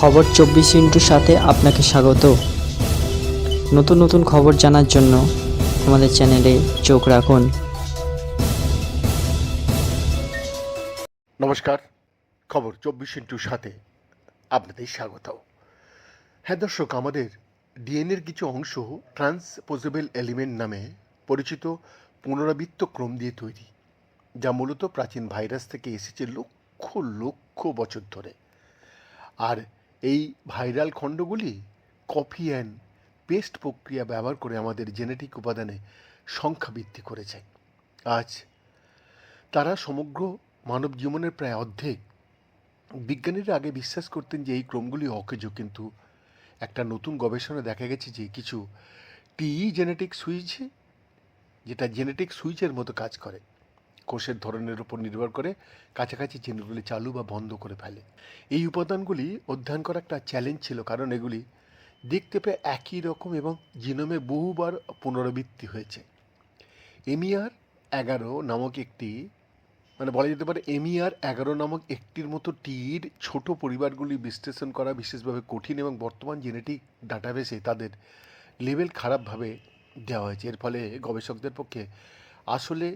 খবর চব্বিশ ইন্টুর সাথে আপনাকে স্বাগত। নতুন নতুন খবর জানার জন্য আমাদের চ্যানেলে চোখ রাখুন। নমস্কার, খবর চব্বিশ ইন্টুর সাথে আপনাদের স্বাগত। হ্যাঁ দর্শক, আমাদের ডিএনএর কিছু অংশ ট্রান্সপোজেবল এলিমেন্ট নামে পরিচিত পুনরাবৃত্ত ক্রম দিয়ে তৈরি, যা মূলত প্রাচীন ভাইরাস থেকে এসেছে লক্ষ লক্ষ বছর ধরে। আর এই ভাইরাল খণ্ডগুলি কপি অ্যান্ড পেস্ট প্রক্রিয়া ব্যবহার করে আমাদের জেনেটিক উপাদানে সংখ্যা বৃদ্ধি করেছে। আজ তারা সমগ্র মানব জীবনের প্রায় অর্ধেক। বিজ্ঞানীরা আগে বিশ্বাস করতেন যে এই ক্রমগুলি অকেজ, কিন্তু একটা নতুন গবেষণা দেখা গেছে যে কিছু টি জেনেটিক সুইচ, যেটা জেনেটিক সুইচের মতো কাজ করে। কোষের ধরনের উপর নির্ভর করে কাছাকাছি জিনগুলি চালু বা বন্ধ করে ফেলে। এই উপাদানগুলি অধ্যয়ন করা একটা চ্যালেঞ্জ ছিল, কারণ এগুলি দেখতে পেয়ে একই রকম এবং জিনোমে বহুবার পুনরাবৃত্তি হয়েছে। এমিআর এগারো নামক একটি মানে বলা যেতে পারে এমিআর এগারো নামক একটির মতো টির ছোট পরিবারগুলি বিশ্লেষণ করা বিশেষভাবে কঠিন এবং বর্তমান জেনেটিক ডাটাবেসে তাদের লেভেল খারাপভাবে দেওয়া হয়েছে। এর ফলে গবেষকদের পক্ষে আসলে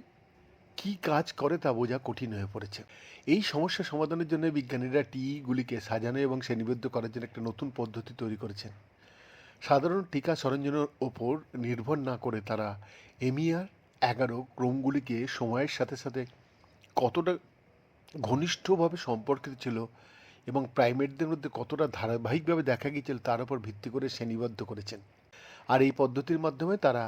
কি কাজ করে তা বোঝা কঠিন হয়ে পড়েছে। এই সমস্যা সমাধানের জন্য বিজ্ঞানীরা টিগুলিকে সাজানো এবং শ্রেণীবদ্ধ করার জন্য একটা নতুন পদ্ধতি তৈরি করেছেন। সাধারণ টিকা সরঞ্জামের ওপর নির্ভর না করে তারা এমিআর এগারো ক্রমগুলিকে সময়ের সাথে সাথে কতটা ঘনিষ্ঠভাবে সম্পর্কিত ছিল এবং প্রাইমেটদের মধ্যে কতটা ধারাবাহিকভাবে দেখা গিয়েছিল তার উপর ভিত্তি করে শ্রেণীবদ্ধ করেছেন। আর এই পদ্ধতির মাধ্যমে তারা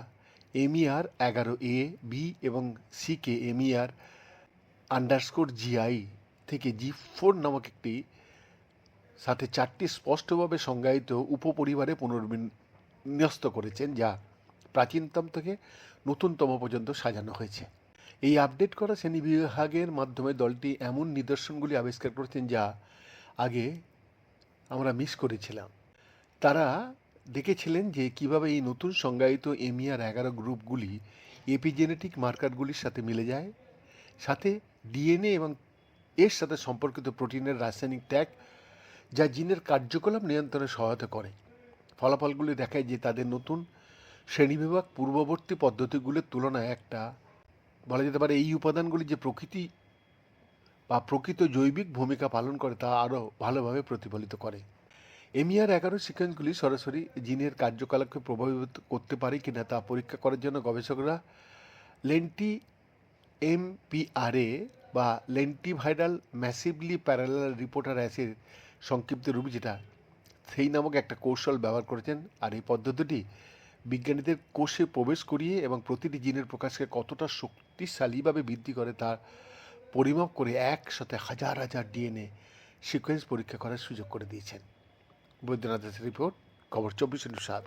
এমইআর এগারো এ বি এবং সিকে এমইআর আন্ডারস্কোর জিআই থেকে জি ফোর নামক একটি, সাথে চারটি স্পষ্টভাবে সংজ্ঞায়িত উপপরিবারে পুনর্বিন্যস্ত করেছেন, যা প্রাচীনতম থেকে নতুনতম পর্যন্ত সাজানো হয়েছে। এই আপডেট করা শ্রেণীবিভাগের মাধ্যমে দলটি এমন নিদর্শনগুলি আবিষ্কার করেছেন যা আগে আমরা মিস করেছিলাম। তারা দেখেছিলেন যে কীভাবে এই নতুন সংজ্ঞায়িত এমিয়ার এগারো গ্রুপগুলি এপিজেনেটিক মার্কারগুলির সাথে মিলে যায়। সাথে ডিএনএ এবং এর সাথে সম্পর্কিত প্রোটিনের রাসায়নিক ট্যাগ যা জিনের কার্যকলাপ নিয়ন্ত্রণে সহায়তা করে। ফলাফলগুলি দেখায় যে তাদের নতুন শ্রেণীবিভাগ পূর্ববর্তী পদ্ধতিগুলির তুলনায় একটা, বলা যেতে পারে এই উপাদানগুলি যে প্রকৃতি বা প্রকৃত জৈবিক ভূমিকা পালন করে তা আরও ভালোভাবে প্রতিফলিত করে। এমিআর এগারো সিকোয়েন্সগুলি সরাসরি জিনের কার্যকলাপকে প্রভাবিত করতে পারে কিনা তা পরীক্ষা করার জন্য গবেষকরা লেন্টি এমপিআরএ বা লেন্টিভাইরাল ম্যাসিভলি প্যারালাল রিপোর্টার অ্যাসের সংক্ষিপ্ত রূপ, যেটা সেই নামক একটা কৌশল ব্যবহার করেছেন। আর এই পদ্ধতিটি বিজ্ঞানীদের কোষে প্রবেশ করিয়ে এবং প্রতিটি জিনের প্রকাশকে কতটা শক্তিশালীভাবে বৃদ্ধি করে তার পরিমাপ করে একসাথে হাজার হাজার ডিএনএ সিকোয়েন্স পরীক্ষা করার সুযোগ করে দিয়েছেন। বৈদ্যনাথ রিপোর্ট খবর চব্বিশ সাত।